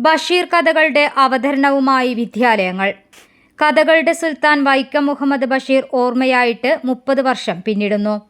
ബഷീർ കഥകളുടെ അവതരണവുമായി വിദ്യാലയങ്ങൾ. കഥകളുടെ സുൽത്താൻ വൈക്കം മുഹമ്മദ് ബഷീർ ഓർമ്മയായിട്ട് മുപ്പത് വർഷം പിന്നിടുന്നു.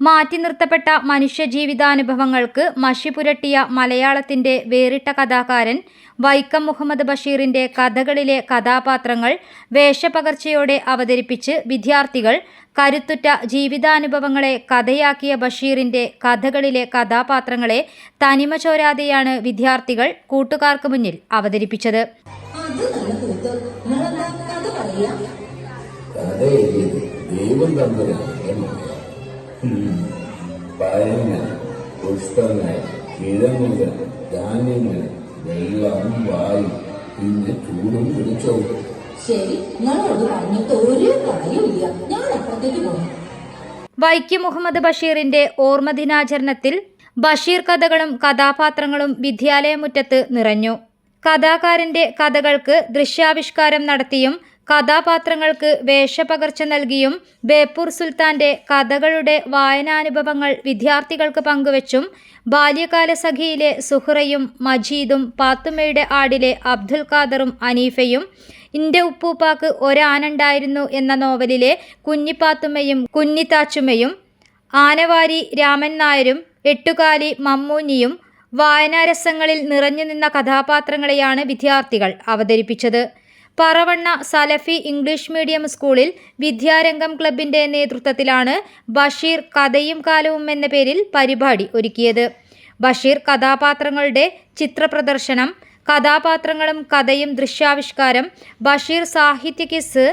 മാറ്റി നിർത്തപ്പെട്ട മനുഷ്യജീവിതാനുഭവങ്ങൾക്ക് മഷി പുരട്ടിയ മലയാളത്തിന്റെ വേറിട്ട കഥാകാരൻ വൈക്കം മുഹമ്മദ് ബഷീറിന്റെ കഥകളിലെ കഥാപാത്രങ്ങൾ വേഷപകർച്ചയോടെ അവതരിപ്പിച്ച് വിദ്യാർത്ഥികൾ കരുത്തുറ്റ ജീവിതാനുഭവങ്ങളെ കഥയാക്കിയ ബഷീറിന്റെ കഥകളിലെ കഥാപാത്രങ്ങളെ തനിമ ചോരാതെയാണ് വിദ്യാർത്ഥികൾ കൂട്ടുകാർക്ക് മുന്നിൽ അവതരിപ്പിച്ചത്. ദൈവം തന്നൊരു പഴങ്ങൾ പുഷ്പങ്ങൾ കിഴങ്ങുകൾ ധാന്യങ്ങൾ വെള്ളവും വായും പിന്നെ ചൂടും പിടിച്ചവും ശരി നിങ്ങളോട് പറഞ്ഞിട്ട് ഒരു കാര്യമില്ല ഞാൻ അപ്പുറത്തേക്ക് പോകണം വൈക്കം മുഹമ്മദ് ബഷീറിന്റെ ഓർമ്മ ദിനാചരണത്തിൽ ബഷീർ കഥകളും കഥാപാത്രങ്ങളും വിദ്യാലയമുറ്റത്ത് നിറഞ്ഞു. കഥാകാരന്റെ കഥകൾക്ക് ദൃശ്യാവിഷ്കാരം നടത്തിയും കഥാപാത്രങ്ങൾക്ക് വേഷപകർച്ച നൽകിയും ബേപ്പൂർ സുൽത്താന്റെ കഥകളുടെ വായനാനുഭവങ്ങൾ വിദ്യാർത്ഥികൾക്ക് പങ്കുവച്ചും ബാല്യകാല സഖിയിലെ സുഹ്റയും മജീദും പാത്തുമ്മയുടെ ആടിലെ അബ്ദുൽ ഖാദറും അനീഫയും ഇന്റെ ഉപ്പൂപ്പാക്ക് ഒരാനുണ്ടായിരുന്നു എന്ന നോവലിലെ കുഞ്ഞിപ്പാത്തുമ്മയും കുഞ്ഞിത്താച്ചുമ്മയും ആനവാരി രാമൻ നായരും എട്ടുകാലി മമ്മൂഞ്ഞിയും വായനാരസങ്ങളിൽ നിറഞ്ഞു നിന്ന കഥാപാത്രങ്ങളെയാണ് വിദ്യാർത്ഥികൾ അവതരിപ്പിച്ചത്. പറവണ്ണ സലഫി ഇംഗ്ലീഷ് മീഡിയം സ്കൂളിൽ വിദ്യാരംഗം ക്ലബിന്റെ നേതൃത്വത്തിലാണ് ബഷീർ കഥയും കാലവും എന്ന പേരിൽ പരിപാടി ഒരുക്കിയത്. ബഷീർ കഥാപാത്രങ്ങളുടെ ചിത്രപ്രദർശനം കഥാപാത്രങ്ങളും കഥയും ദൃശ്യാവിഷ്കാരം ബഷീർ സാഹിത്യ കിസ്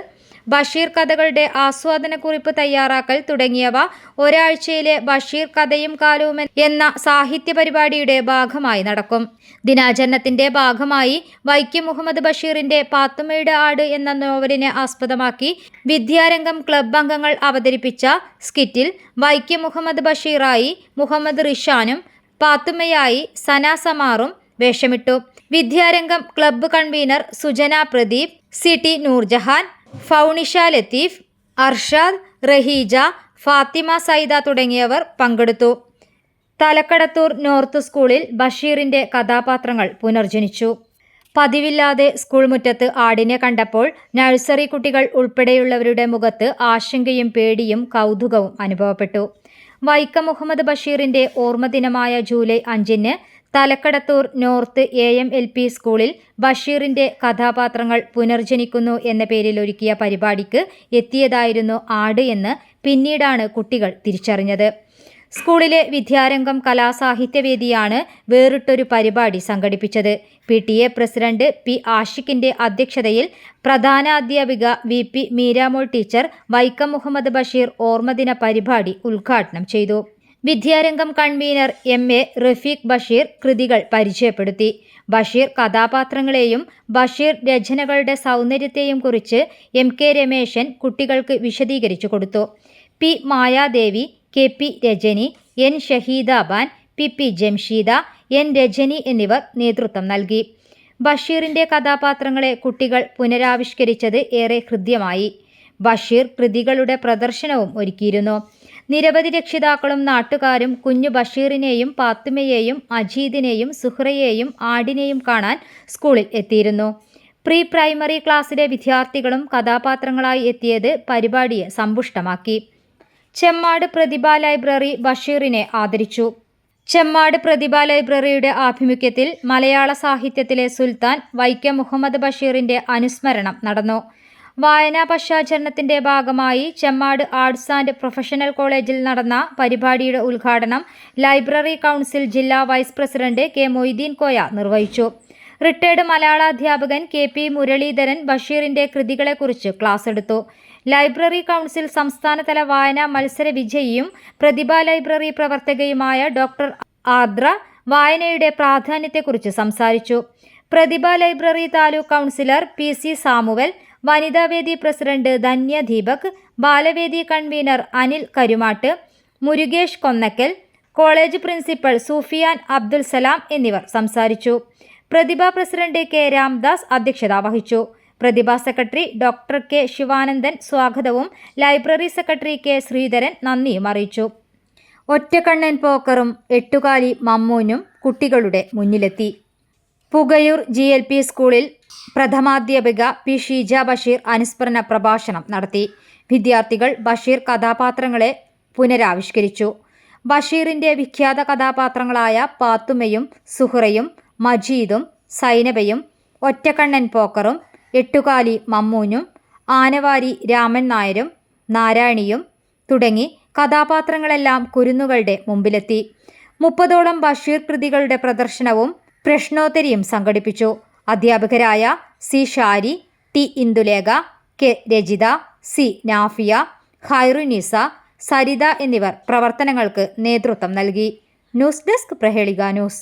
ബഷീർ കഥകളുടെ ആസ്വാദനക്കുറിപ്പ് തയ്യാറാക്കൽ തുടങ്ങിയവ ഒരാഴ്ചയിലെ ബഷീർ കഥയും കാലവും എന്ന സാഹിത്യ പരിപാടിയുടെ ഭാഗമായി നടക്കും. ദിനാചരണത്തിന്റെ ഭാഗമായി വൈക്കം മുഹമ്മദ് ബഷീറിന്റെ പാത്തുമ്മയുടെ ആട് എന്ന നോവലിനെ ആസ്പദമാക്കി വിദ്യാരംഗം ക്ലബ് അംഗങ്ങൾ അവതരിപ്പിച്ച സ്കിറ്റിൽ വൈക്കം മുഹമ്മദ് ബഷീറായി മുഹമ്മദ് റിഷാനും പാത്തുമ്മയായി സന സമാറും വേഷമിട്ടു. Vidyarangam club convener Sujana Pradeep C T Noorjahan Faunisha Latheef Arshad Raheeja Fathima Saida തുടങ്ങിയവർ പങ്കെടുത്തു. തലക്കടത്തൂർ നോർത്ത് സ്കൂളിൽ ബഷീറിന്റെ കഥാപാത്രങ്ങൾ പുനർജനിച്ചു. പതിവില്ലാതെ സ്കൂൾ മുറ്റത്ത് ആടിനെ കണ്ടപ്പോൾ നഴ്സറി കുട്ടികൾ ഉൾപ്പെടെയുള്ളവരുടെ മുഖത്ത് ആശങ്കയും പേടിയും കൗതുകവും അനുഭവപ്പെട്ടു. വൈക്കം മുഹമ്മദ് ബഷീറിന്റെ ഓർമ്മദിനമായ ജൂലൈ അഞ്ചിന് Thalakkadathur north A M L P സ്കൂളിൽ ബഷീറിന്റെ കഥാപാത്രങ്ങൾ പുനർജനിക്കുന്നു എന്ന പേരിൽ ഒരുക്കിയ പരിപാടിക്ക് എത്തിയതായിരുന്നു ആട് എന്ന് പിന്നീടാണ് കുട്ടികൾ തിരിച്ചറിഞ്ഞത്. സ്കൂളിലെ വിദ്യാരംഗം കലാസാഹിത്യവേദിയാണ് വേറിട്ടൊരു പരിപാടി സംഘടിപ്പിച്ചത്. P T A president P ആഷിഖിന്റെ അധ്യക്ഷതയിൽ പ്രധാനാധ്യാപിക V P Meeramol teacher Vaikom Muhammad Basheer ഓർമ്മദിന പരിപാടി ഉദ്ഘാടനം ചെയ്തു. Vidyarangam convener M A Rafeeq Basheer കൃതികൾ പരിചയപ്പെടുത്തി. ബഷീർ കഥാപാത്രങ്ങളെയും ബഷീർ രചനകളുടെ സൗന്ദര്യത്തെയും കുറിച്ച് എം കെ രമേശൻ കുട്ടികൾക്ക് വിശദീകരിച്ചു കൊടുത്തു. P Mayadevi K P Rajani N Shaheedaban P P Jamsheeda N Rajani എന്നിവർ നേതൃത്വം നൽകി. ബഷീറിന്റെ കഥാപാത്രങ്ങളെ കുട്ടികൾ പുനരാവിഷ്കരിച്ചത് ഏറെ ഹൃദ്യമായി. ബഷീർ കൃതികളുടെ പ്രദർശനവും ഒരുക്കിയിരുന്നു. നിരവധി രക്ഷിതാക്കളും നാട്ടുകാരും കുഞ്ഞു ബഷീറിനെയും പാത്തുമയെയും അജീദിനെയും സുഹ്റയെയും ആടിനെയും കാണാൻ സ്കൂളിൽ എത്തിയിരുന്നു. പ്രീ പ്രൈമറി ക്ലാസ്സിലെ വിദ്യാർത്ഥികളും കഥാപാത്രങ്ങളായി എത്തിയത് പരിപാടിയെ സമ്പുഷ്ടമാക്കി. ചെമ്മാട് പ്രതിഭ ലൈബ്രറി ബഷീറിനെ ആദരിച്ചു. ചെമ്മാട് പ്രതിഭ ലൈബ്രറിയുടെ ആഭിമുഖ്യത്തിൽ മലയാള സാഹിത്യത്തിലെ സുൽത്താൻ വൈക്കം മുഹമ്മദ് ബഷീറിന്റെ അനുസ്മരണം നടന്നു. വായനാ പശ്ചാചരണത്തിന്റെ ഭാഗമായി ചെമ്മാട് ആർട്സ് ആൻഡ് പ്രൊഫഷണൽ കോളേജിൽ നടന്ന പരിപാടിയുടെ ഉദ്ഘാടനം ലൈബ്രറി കൗൺസിൽ ജില്ലാ vice president K Moideen Koya നിർവഹിച്ചു. റിട്ടയർഡ് മലയാള അധ്യാപകൻ കെ പി മുരളീധരൻ ബഷീറിന്റെ കൃതികളെക്കുറിച്ച് ക്ലാസ് എടുത്തു. ലൈബ്രറി കൗൺസിൽ സംസ്ഥാനതല വായനാ മത്സര വിജയിയും പ്രതിഭ ലൈബ്രറി പ്രവർത്തകയുമായ ഡോക്ടർ ആദ്ര വായനയുടെ പ്രാധാന്യത്തെക്കുറിച്ച് സംസാരിച്ചു. Prathibha library taluk councillor P C Samuel Vanithavedi president Dhanya Deepak Balavedi convener Anil Karumattu Murukesh Konnakkal college principal Sufiyan Abdul Salam എന്നിവർ സംസാരിച്ചു. പ്രതിഭ പ്രസിഡന്റ് കെ രാംദാസ് അധ്യക്ഷത വഹിച്ചു. Prathibha secretary doctor K Sivanandan സ്വാഗതവും library secretary K Sreedharan നന്ദിയും അറിയിച്ചു. ഒറ്റക്കണ്ണൻ പോക്കറും എട്ടുകാലി മമ്മൂനും കുട്ടികളുടെ മുന്നിലെത്തി. Pukayur G L P സ്കൂളിൽ പ്രഥമാധ്യാപിക പി ഷീജ ബഷീർ അനുസ്മരണ പ്രഭാഷണം നടത്തി. വിദ്യാർത്ഥികൾ ബഷീർ കഥാപാത്രങ്ങളെ പുനരാവിഷ്കരിച്ചു. ബഷീറിന്റെ വിഖ്യാത കഥാപാത്രങ്ങളായ പാത്തുമ്മയും സുഹറയും മജീദും സൈനബയും ഒറ്റക്കണ്ണൻ പോക്കറും എട്ടുകാലി മമ്മൂനും ആനവാരി രാമൻ നായരും നാരായണിയും തുടങ്ങി കഥാപാത്രങ്ങളെല്ലാം കുരുന്നുകളുടെ മുമ്പിലെത്തി. മുപ്പതോളം ബഷീർ കൃതികളുടെ പ്രദർശനവും പ്രശ്നോത്തരിയും സംഘടിപ്പിച്ചു. അധ്യാപകരായ C Shari T Indulekha K Rajitha C Nafiya Hairunisa Saritha എന്നിവർ പ്രവർത്തനങ്ങൾക്ക് നേതൃത്വം നൽകി. ന്യൂസ് ഡെസ്ക് പ്രഹേളിക ന്യൂസ്.